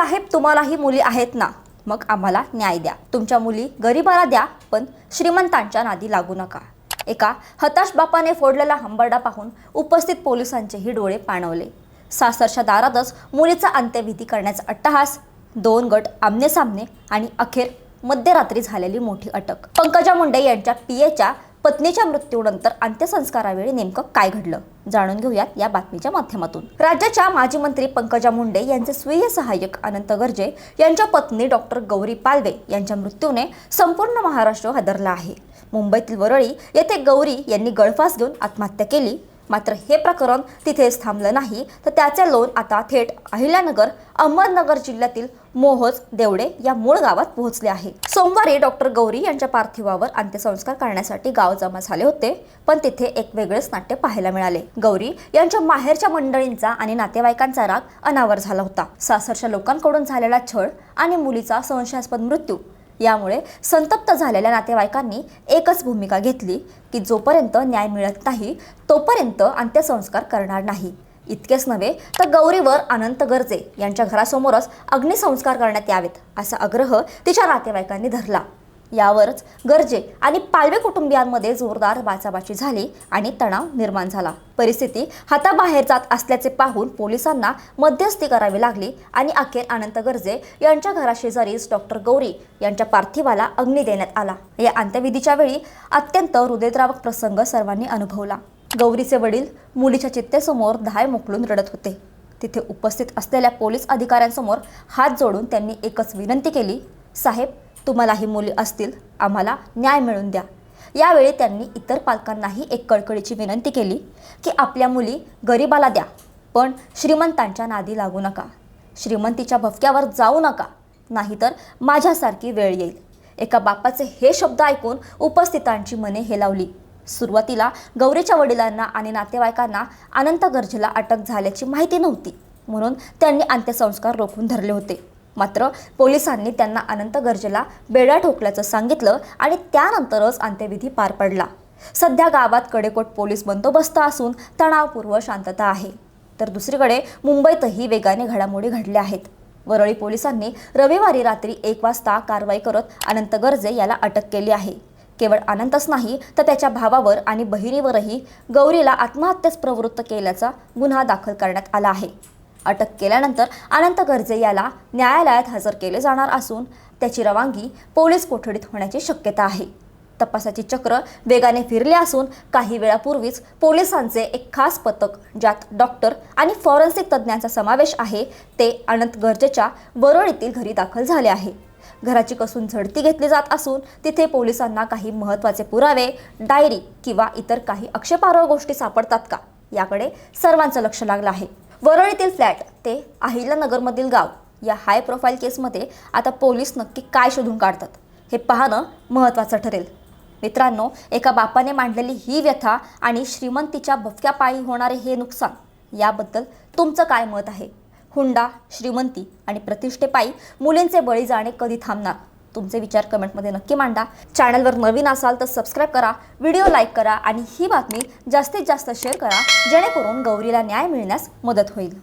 साहेब तुम्हालाही मुली आहेत ना? मग आम्हाला न्याय द्या. तुमच्या मुली गरिबाला द्या पण श्रीमंतांच्या नादी लागू नका. एका हताश बापाने फोडलेला हंबरडा पाहून उपस्थित पोलिसांचेही डोळे पाणवले. सासरच्या दारातच मुलीचा अंत्यविधी करण्याचा अट्टहास दोन गट आमनेसामने आणि अखेर मध्यरात्री झालेली मोठी अटक. पंकजा मुंडे यांच्या पीएच्या पत्नीच्या मृत्यूनंतर अंत्यसंस्कारावेळी नेमकं काय घडलं? जाणून घेऊयात या बातमीच्या माध्यमातून. राज्याच्या माजी मंत्री पंकजा मुंडे यांचे स्वीय सहाय्यक अनंत गर्जे यांच्या पत्नी डॉक्टर गौरी पालवे यांच्या मृत्यूने संपूर्ण महाराष्ट्र हादरला आहे. मुंबईतील वरळी येथे गौरी यांनी गळफास घेऊन आत्महत्या केली. मात्र हे प्रकरण तिथेच थांबलं नाही तर त्याचे लोन आता थेट अहिल्यानगर अहमदनगर जिल्ह्यातील मोहोज देवडे या मूळ गावात पोहोचले आहे. सोमवारी डॉक्टर गौरी यांच्या पार्थिवावर अंत्यसंस्कार करण्यासाठी गाव जमा झाले होते पण तिथे एक वेगळेच नाट्य पाहायला मिळाले. गौरी यांच्या माहेरच्या मंडळींचा आणि नातेवाईकांचा राग अनावर झाला होता. सासरच्या लोकांकडून झालेला छळ आणि मुलीचा संशयास्पद मृत्यू यामुळे संतप्त झालेल्या नातेवाईकांनी एकच भूमिका घेतली की जोपर्यंत न्याय मिळत नाही तोपर्यंत अंत्यसंस्कार करणार नाही. इतकेच नव्हे तर गौरीवर अनंत गर्जे यांच्या घरासमोरच अग्निसंस्कार करण्यात यावेत असा आग्रह तिच्या नातेवाईकांनी धरला. यावरच गर्जे आणि पालवे कुटुंबियांमध्ये जोरदार बाचाबाची झाली आणि तणाव निर्माण झाला. परिस्थिती हाताबाहेर जात असल्याचे पाहून पोलिसांना मध्यस्थी करावी लागली आणि अखेर अनंत गर्जे यांच्या घराशेजारीच डॉक्टर गौरी यांच्या पार्थिवाला अग्नी देण्यात आला. या अंत्यविधीच्या वेळी अत्यंत हृदयद्रावक प्रसंग सर्वांनी अनुभवला. गौरीचे वडील मुलीच्या चित्तेसमोर धाय मोकळून रडत होते. तिथे उपस्थित असलेल्या पोलीस अधिकाऱ्यांसमोर हात जोडून त्यांनी एकच विनंती केली साहेब तुम्हाला ही मुली असतील आम्हाला न्याय मिळवून द्या. यावेळी त्यांनी इतर पालकांनाही एक कळकळीची विनंती केली की आपल्या मुली गरिबाला द्या पण श्रीमंतांच्या नादी लागू नका. श्रीमंतीच्या भफक्यावर जाऊ नका नाहीतर माझ्यासारखी वेळ येईल. एका बापाचे हे शब्द ऐकून उपस्थितांची मने हेलावली. सुरुवातीला गौरीच्या वडिलांना आणि नातेवाईकांना अनंत गरजेला अटक झाल्याची माहिती नव्हती. म्हणून त्यांनी अंत्यसंस्कार रोखून धरले होते. मात्र पोलिसांनी त्यांना अनंत गरजेला बेड्या ठोकल्याचं सांगितलं आणि त्यानंतरच अंत्यविधी पार पडला. सध्या गावात कडेकोट पोलीस बंदोबस्त असून तणावपूर्व शांतता आहे. तर दुसरीकडे मुंबईतही वेगाने घडामोडी घडल्या आहेत. वरळी पोलिसांनी रविवारी रात्री एक वाजता कारवाई करत अनंत गर्जे याला अटक केली आहे. केवळ अनंतच नाही तर त्याच्या भावावर आणि बहिणीवरही गौरीला आत्महत्येस प्रवृत्त केल्याचा गुन्हा दाखल करण्यात आला आहे. अटक केल्यानंतर अनंत गर्जे याला न्यायालयात हजर केले जाणार असून त्याची रवानगी पोलीस कोठडीत होण्याची शक्यता आहे. तपासाची चक्र वेगाने फिरले असून काही वेळापूर्वीच पोलिसांचे एक खास पथक ज्यात डॉक्टर आणि फॉरेन्सिक तज्ज्ञांचा समावेश आहे ते अनंत गर्जेच्या वरळीतील घरी दाखल झाले आहे. घराची कसून झडती घेतली जात असून तिथे पोलिसांना काही महत्त्वाचे पुरावे डायरी किंवा इतर काही आक्षेपार्ह गोष्टी सापडतात का? याकडे सर्वांचं लक्ष लागलं आहे. वरळीतील फ्लॅट ते अहिल्यानगरमधील गाव. या हाय प्रोफाईल केसमध्ये आता पोलीस नक्की काय शोधून काढतात? हे पाहणं महत्त्वाचं ठरेल. मित्रांनो एका बापाने मांडलेली ही व्यथा आणि श्रीमंतीच्या भफक्यापायी होणारे हे नुकसान याबद्दल तुमचं काय मत आहे? हुंडा श्रीमंती आणि प्रतिष्ठेपायी मुलींचे बळी जाणे कधी थांबणार? तुमचे विचार कमेंटमध्ये नक्की मांडा. चॅनलवर नवीन असाल तर सबस्क्राईब करा व्हिडिओ लाईक करा आणि ही बातमी जास्तीत जास्त शेअर करा जेणेकरून गौरीला न्याय मिळण्यास मदत होईल.